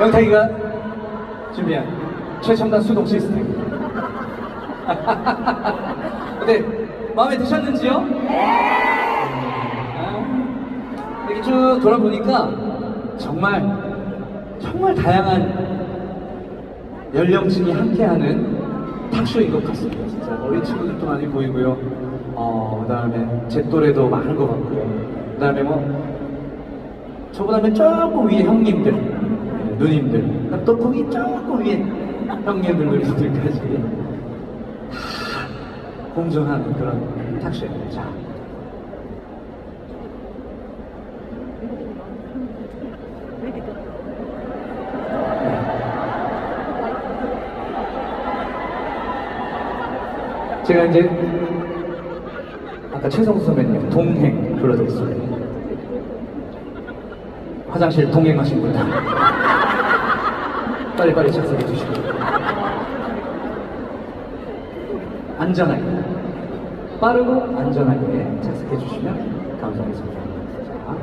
영탁이가 준비한 최첨단 수동 시스템. 어때? 마음에 드셨는지요? 네. 이렇게 쭉 돌아보니까 정말 정말 다양한 연령층이 함께하는 탁쇼인 것 같습니다. 진짜 어린 친구들도 많이 보이고요. 어, 그다음에 제 또래도 많은 것 같고요. 그다음에 뭐 저보다는 조금 위에 형님들, 네, 누님들, 또 거기 조금 위에 형님들, 누님들까지 다 공존하는 그런 탁쇼입니다. 자. 제가 이제 아까 최성수 선배님 동행 불러드렸어요. 화장실 동행하신 분들 빨리빨리 착석해 주시고 안전하게 빠르고 안전하게 착석해 주시면 감사하겠습니다. 자,